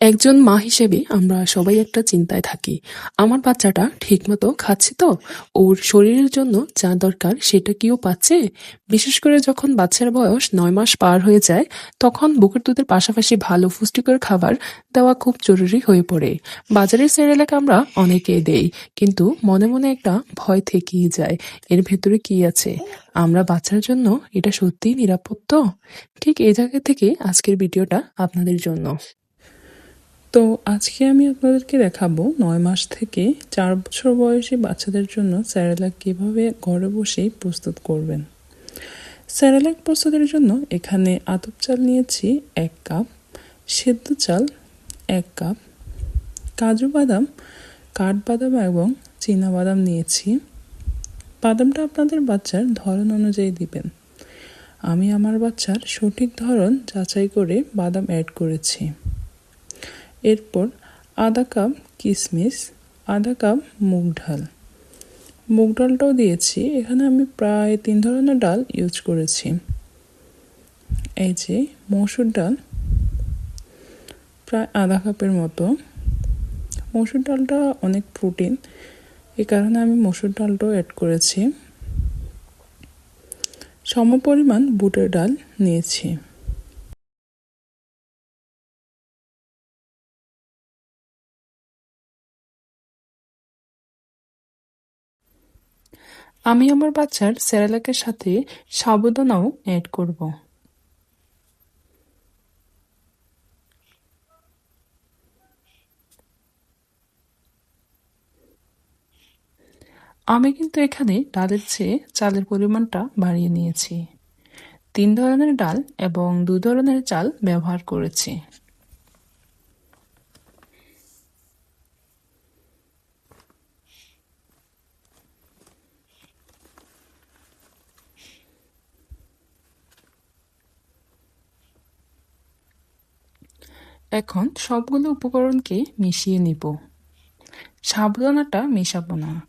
একজন মা হিসেবে আমরা সবাই একটা চিন্তায় থাকি। আমার বাচ্চাটা ঠিকমতো খাচ্ছে তো? ওর শরীরের জন্য যা দরকার সেটা কিও পাচ্ছে? বিশেষ করে যখন বাচ্চার বয়স নয় মাস পার হয়ে যায়, তখন বুকের দুধের পাশাপাশি ভালো পুষ্টিকর খাবার দেওয়া খুব জরুরি হয়ে পড়ে। বাজারের সেরেলাক আমরা অনেকেই দেই, কিন্তু মনে মনে একটা ভয় থেকেই যায়, এর ভেতরে কি আছে? আমরা বাচ্চার জন্য এটা সত্যিই নিরাপদ তো? ঠিক এই জায়গা থেকে আজকের ভিডিওটা আপনাদের জন্য। তো আজকে আমি আপনাদেরকে দেখাবো নয় মাস থেকে চার বছর বয়সী বাচ্চাদের জন্য স্যারেলাক কীভাবে ঘরে বসেই প্রস্তুত করবেন। স্যারেলাক প্রস্তুতের জন্য এখানে আতপ চাল নিয়েছি এক কাপ, সেদ্ধ চাল এক কাপ, কাজু বাদাম, কাঠবাদাম এবং বাদাম নিয়েছি। বাদামটা আপনাদের বাচ্চার ধরন অনুযায়ী দিবেন। আমি আমার বাচ্চার সঠিক ধরন যাচাই করে বাদাম অ্যাড করেছি। এরপর আধা কাপ কিশমিশ আধা কাপ মুগ ডাল। মুগ ডালটাও দিয়েছি। এখানে আমি প্রায় তিন ধরনের ডাল ইউজ করেছি। এই যে মসুর ডাল, প্রায় আধা কাপের মতো। মসুর ডালটা অনেক প্রোটিন, এ কারণে আমি মসুর ডালটাও অ্যাড করেছি। সম পরিমাণ বুটের ডাল নিয়েছি। আমি আমার বাচ্চার স্যারেলাকের সাথে সাবুদানাও অ্যাড করব। আমি কিন্তু এখানে ডালের চেয়ে চালের পরিমাণটা বাড়িয়ে নিয়েছি। তিন ধরনের ডাল এবং দু ধরনের চাল ব্যবহার করেছি। এখন সবগুলো উপকরণকে মিশিয়ে নিব। সাবধানাটা মেশাবো না।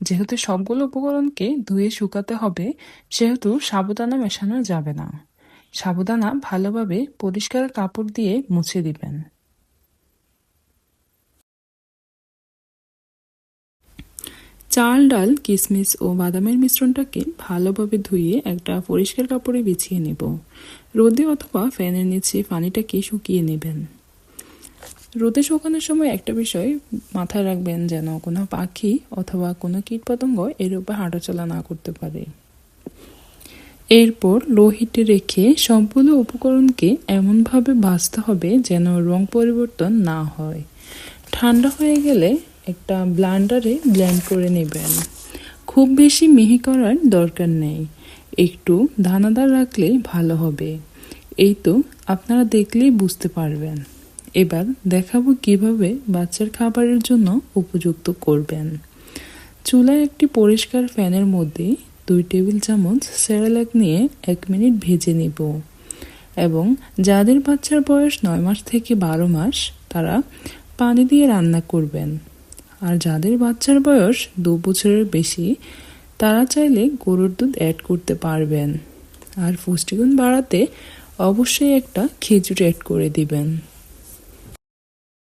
যেহেতু সবগুলো উপকরণকে ধুয়ে শুকাতে হবে, সেহেতু সাবুদানা মেশানো যাবে না। সাবুদানা ভালোভাবে পরিষ্কার কাপড় দিয়ে মুছে দিবেন। চাল, ডাল কিশমিশ ও বাদামের মিশ্রণটাকে ভালোভাবে ধুয়ে একটা পরিষ্কার কাপড়ে বিছিয়ে নেব। রোদে অথবা ফ্যানের নিচে পানিটাকে শুকিয়ে নেবেন। রোদে শুকানোর সময় একটা বিষয় মাথায় রাখবেন যেন কোনো পাখি অথবা কোনো কীটপতঙ্গ এর উপর হাঁটাচলা না করতে পারে। এরপর লো হিটে রেখে সবগুলো উপকরণকে এমনভাবে ভাজতে হবে যেন রং পরিবর্তন না হয়। ঠান্ডা হয়ে গেলে একটা ব্লান্ডারে ব্লেন্ড করে নেবেন। খুব বেশি মিহি করার দরকার নেই। একটু দানাদার রাখলে ভালো হবে। এই তো আপনারা দেখলেই বুঝতে পারবেন। এবার দেখাবো কীভাবে বাচ্চার খাবারের জন্য উপযুক্ত করবেন। চুলায় একটি পরিষ্কার ফ্যানের মধ্যে দুই টেবিল চামচ স্যারালাক নিয়ে এক মিনিট ভেজে নেব এবং যাদের বাচ্চার বয়স নয় মাস থেকে বারো মাস, তারা পানি দিয়ে রান্না করবেন। আর যাদের বাচ্চার বয়স দু বছরের বেশি, তারা চাইলে গরুর দুধ অ্যাড করতে পারবেন। আর পুষ্টিগুণ বাড়াতে অবশ্যই একটা খেজুর অ্যাড করে দিবেন।